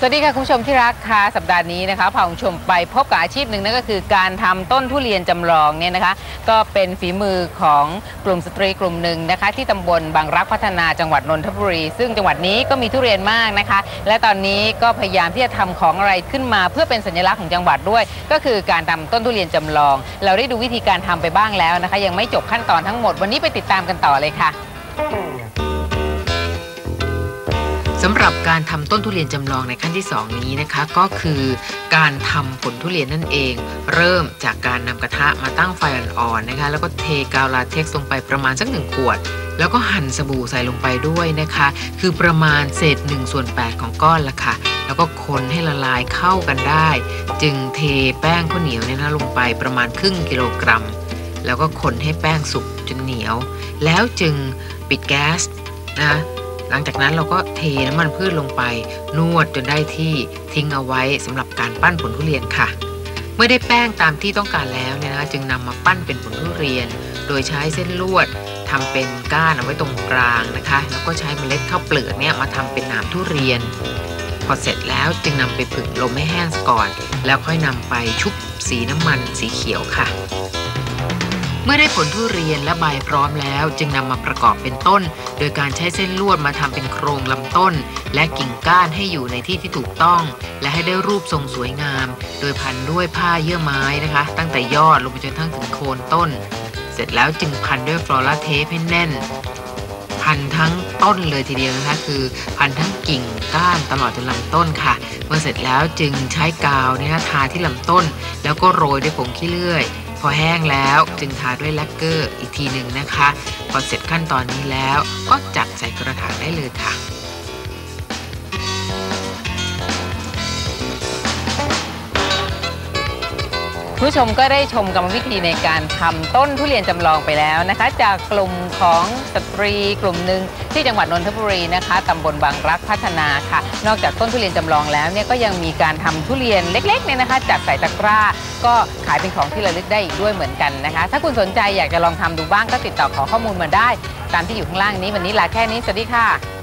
สวัสดีค่ะ คุณผู้ชมที่รักค่ะสัปดาห์นี้นะคะพาคุณผู้ชมไปพบกับอาชีพหนึ่งนั่นก็คือการทำต้นทุเรียนจำลองเนี่ยนะคะ ก็เป็นฝีมือของกลุ่มสตรีกลุ่มหนึ่งนะคะ ที่ตำบลบางรักพัฒนาจังหวัดนนทบุรี ซึ่งจังหวัดนี้ก็มีทุเรียนมากนะคะ และตอนนี้ก็พยายามที่จะทำของอะไรขึ้นมา เพื่อเป็นสัญลักษณ์ของจังหวัดด้วย ก็คือการทำต้นทุเรียนจำลอง เราได้ดูวิธีการทำไปบ้างแล้วนะคะ ยังไม่จบขั้นตอนทั้งหมดวันนี้ไปติดตามกันต่อเลยค่ะำหรับการทำต้นทุเรียนจำลองในขั้นที่ 2 นี้นะคะ ก็คือการทำผลทุเรียนนั่นเอง เริ่มจากการนำกระทะมาตั้งไฟอ่อนๆนะคะ แล้วก็เทกาวลาเท็กซ์ลงไปประมาณสักหนึ่งขวด แล้วก็หั่นสบู่ใส่ลงไปด้วยนะคะ คือประมาณเศษ1ส่วน8ของก้อนละค่ะแล้วก็คนให้ละลายเข้ากันได้ จึงเทแป้งข้าวเหนียวเนี่ยนะลงไปประมาณครึ่งกิโลกรัม แล้วก็คนให้แป้งสุกจนเหนียว แล้วจึงปิดแก๊สนะ หลังจากนั้นเราก็เทน้ำมันพืชลงไป นวดจนได้ที่ทิ้งเอาไว้สำหรับการปั้นผลทุเรียนค่ะ เมื่อได้แป้งตามที่ต้องการแล้วเนี่ยนะคะจึงนำมาปั้นเป็นผลทุเรียน โดยใช้เส้นลวดทำเป็นก้านเอาไว้ตรงกลางนะคะ แล้วก็ใช้เมล็ดข้าวเปลือกเนี่ยมาทำเป็นหนามทุเรียน พอเสร็จแล้วจึงนำไปผึ่งลมให้แห้งก่อน แล้วค่อยนำไปชุบสีน้ำมันสีเขียวค่ะ มื่อได้ผลทุเรียนและใบพร้อมแล้ว จึงนำมาประกอบเป็นต้น โดยการใช้เส้นลวดมาทำเป็นโครงลำต้น และกิ่งก้านให้อยู่ในที่ที่ถูกต้อง และให้ได้รูปทรงสวยงาม โดยพันด้วยผ้าเยื่อไม้นะคะ ตั้งแต่ยอดลงไปจนทั้งถึงโคนต้น เสร็จแล้วจึงพันด้วยฟลอราเทปให้แน่น พันทั้งต้นเลยทีเดียวนะคะคือ พันทั้งกิ่งก้านตลอดจนลำต้นค่ะ เมื่อเสร็จแล้วจึงใช้กาวเนี่ยนะทาที่ลำต้น แล้วก็โรยด้วยผงขี้เลื่อย พอแห้งแล้วจึงทาด้วยแลกเกอร์อีกทีหนึ่งนะคะ พอเสร็จขั้นตอนนี้แล้วก็จัดใส่กระถางได้เลยค่ะ ผู้ชมก็ได้ชมกรรมวิธีในการทำต้นทุเรียนจำลองไปแล้วนะคะ จากกลุ่มของสตรีกลุ่มหนึ่งที่จังหวัดนนทบุรีนะคะตำบลบางรักพัฒนาค่ะ นอกจากต้นทุเรียนจำลองแล้วเนี่ยก็ยังมีการทำทุเรียนเล็กๆเนี่ยนะคะจัดใส่ตะกร้า ก็ขายเป็นของที่ระลึกได้อีกด้วยเหมือนกันนะคะ ถ้าคุณสนใจอยากจะลองทำดูบ้างก็ติดต่อขอข้อมูลมาได้ ตามที่อยู่ข้างล่างนี้วันนี้ลาแค่นี้สวัสดีค่ะ